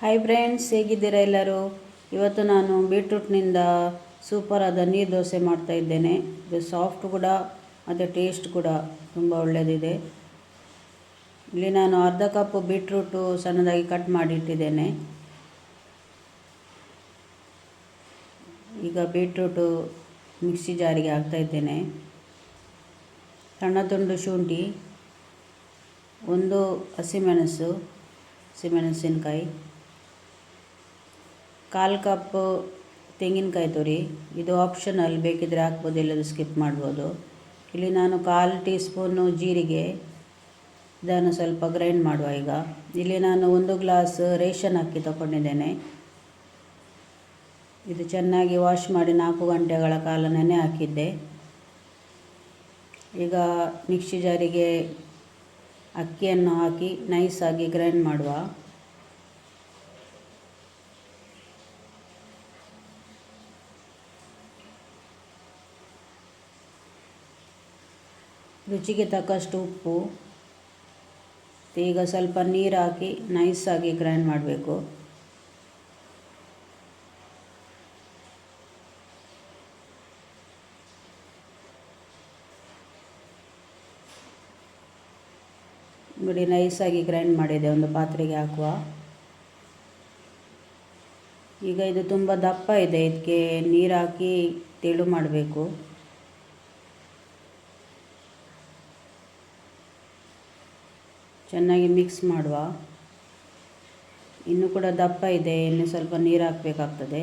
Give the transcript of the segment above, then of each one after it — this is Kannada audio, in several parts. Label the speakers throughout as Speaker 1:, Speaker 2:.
Speaker 1: ಹಾಯ್ ಫ್ರೆಂಡ್ಸ್ ಹೇಗಿದ್ದೀರಾ ಎಲ್ಲರೂ? ಇವತ್ತು ನಾನು ಬೀಟ್ರೂಟ್ನಿಂದ ಸೂಪರಾದ ನೀರು ದೋಸೆ ಮಾಡ್ತಾ ಇದ್ದೇನೆ. ಇದು ಸಾಫ್ಟ್ ಕೂಡ, ಮತ್ತು ಟೇಸ್ಟ್ ಕೂಡ ತುಂಬ ಒಳ್ಳೆಯದಿದೆ ಇಲ್ಲಿ ನಾನು ಅರ್ಧ ಕಪ್ ಬೀಟ್ರೂಟು ಸಣ್ಣದಾಗಿ ಕಟ್ ಮಾಡಿಟ್ಟಿದ್ದೇನೆ. ಈಗ ಬೀಟ್ರೂಟು ಮಿಕ್ಸಿ ಜಾರಿಗೆ ಹಾಕ್ತಾ ಇದ್ದೇನೆ. ಸಣ್ಣ ತುಂಡು ಶುಂಠಿ, ಒಂದು ಹಸಿಮೆಣಸು ಹಸಿಮೆಣಸಿನ್ಕಾಯಿ ಕಾಲು ಕಪ್, ತೆಂಗಿನಕಾಯಿ ತುರಿ, ಇದು ಆಪ್ಷನಲ್ ಬೇಕಿದ್ದರೆ ಹಾಕ್ಬೋದು ಇಲ್ಲದ್ರೆ ಸ್ಕಿಪ್ ಮಾಡ್ಬೋದು. ಇಲ್ಲಿ ನಾನು ಕಾಲು ಟೀ ಸ್ಪೂನು ಜೀರಿಗೆ, ಇದನ್ನು ಸ್ವಲ್ಪ ಗ್ರೈಂಡ್ ಮಾಡುವ ಈಗ. ಇಲ್ಲಿ ನಾನು ಒಂದು ಗ್ಲಾಸ್ ರೇಷನ್ ಅಕ್ಕಿ ತಗೊಂಡಿದ್ದೇನೆ. ಇದು ಚೆನ್ನಾಗಿ ವಾಶ್ ಮಾಡಿ ನಾಲ್ಕು ಗಂಟೆಗಳ ಕಾಲ ನೆನೆ ಹಾಕಿದ್ದೆ. ಈಗ ಮಿಕ್ಸಿ ಜಾರಿಗೆ ಅಕ್ಕಿಯನ್ನು ಹಾಕಿ ನೈಸಾಗಿ ಗ್ರೈಂಡ್ ಮಾಡುವ. ರುಚಿಗೆ ತಕ್ಕಷ್ಟು ಉಪ್ಪು. ಈಗ ಸ್ವಲ್ಪ ನೀರು ಹಾಕಿ ನೈಸಾಗಿ ಗ್ರೈಂಡ್ ಮಾಡಬೇಕು. ನೋಡಿ, ನೈಸಾಗಿ ಗ್ರೈಂಡ್ ಮಾಡಿದೆ ಒಂದು ಪಾತ್ರೆಗೆ ಹಾಕುವ. ಈಗ ಇದು ತುಂಬ ದಪ್ಪ ಇದೆ, ಇದಕ್ಕೆ ನೀರು ಹಾಕಿ ತೆಳು ಮಾಡಬೇಕು. ಚೆನ್ನಾಗಿ ಮಿಕ್ಸ್ ಮಾಡುವ. ಇನ್ನೂ ಕೂಡ ದಪ್ಪ ಇದೆ, ಇನ್ನು ಸ್ವಲ್ಪ ನೀರು ಹಾಕಬೇಕಾಗ್ತದೆ.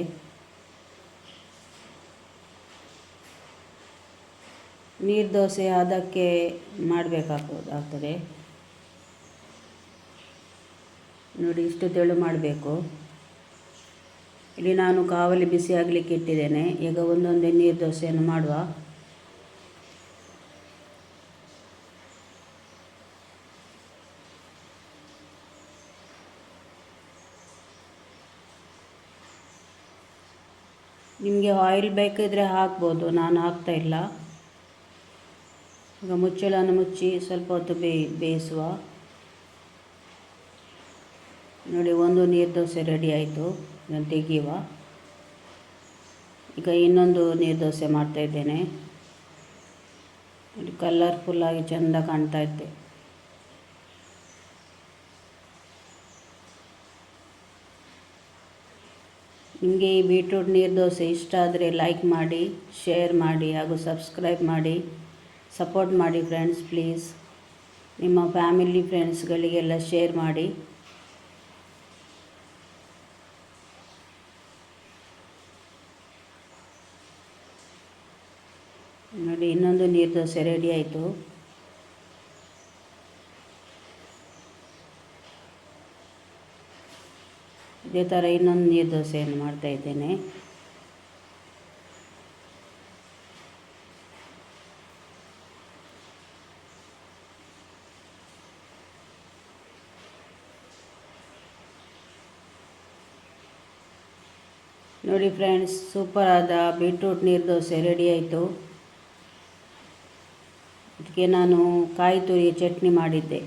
Speaker 1: ನೀರು ದೋಸೆ ಅದಕ್ಕೆ ಮಾಡಬೇಕಾಗ್ತದೆ. ನೋಡಿ, ಇಷ್ಟು ತೆಳು ಮಾಡಬೇಕು. ಇಲ್ಲಿ ನಾನು ಕಾವಲಿ ಬಿಸಿ ಆಗಲಿಕ್ಕೆ ಇಟ್ಟಿದ್ದೇನೆ. ಈಗ ಒಂದೊಂದೇ ನೀರು ದೋಸೆಯನ್ನು ಮಾಡುವ. ನಿಮಗೆ ಆಯಿಲ್ ಬೇಕಿದ್ರೆ ಹಾಕ್ಬೋದು. ನಾನು ಹಾಕ್ತಾ ಇಲ್ಲ. ಈಗ ಮುಚ್ಚಳನ್ನು ಮುಚ್ಚಿ ಸ್ವಲ್ಪ ಹೊತ್ತು ಬೇಯಿಸುವ. ನೋಡಿ, ಒಂದು ನೀರು ದೋಸೆ ರೆಡಿ ಆಯಿತು. ಇದನ್ನು ತೆಗೆಯುವ. ಈಗ ಇನ್ನೊಂದು ನೀರು ದೋಸೆ ಮಾಡ್ತಾಯಿದ್ದೇನೆ ನೋಡಿ ಕಲರ್ಫುಲ್ಲಾಗಿ ಚೆಂದ ಕಾಣ್ತಾ ಇದ್ದೆ ನಿಮಗೆ ಈ ಬೀಟ್ರೂಟ್ ನೀರು ದೋಸೆ ಇಷ್ಟ ಆದರೆ ಲೈಕ್ ಮಾಡಿ ಶೇರ್ ಮಾಡಿ ಹಾಗೂ ಸಬ್ಸ್ಕ್ರೈಬ್ ಮಾಡಿ. ಸಪೋರ್ಟ್ ಮಾಡಿ ಫ್ರೆಂಡ್ಸ್ ಪ್ಲೀಸ್ ನಿಮ್ಮ ಫ್ಯಾಮಿಲಿ ಫ್ರೆಂಡ್ಸ್ಗಳಿಗೆಲ್ಲ ಶೇರ್ ಮಾಡಿ. ನೋಡಿ, ಇನ್ನೊಂದು ನೀರು ದೋಸೆ ರೆಡಿ ಆಯಿತು. ಇದೇ ಥರ ಇನ್ನೊಂದು ನೀರು ದೋಸೆಯನ್ನು ಮಾಡ್ತಾಯಿದ್ದೇನೆ ನೋಡಿ ಫ್ರೆಂಡ್ಸ್ ಸೂಪರ್ ಆದ ಬೀಟ್ರೂಟ್ ನೀರು ದೋಸೆ ರೆಡಿ ಆಯಿತು. ಅದಕ್ಕೆ ನಾನು ಕಾಯಿ ತುರಿ ಚಟ್ನಿ ಮಾಡಿದ್ದೆ.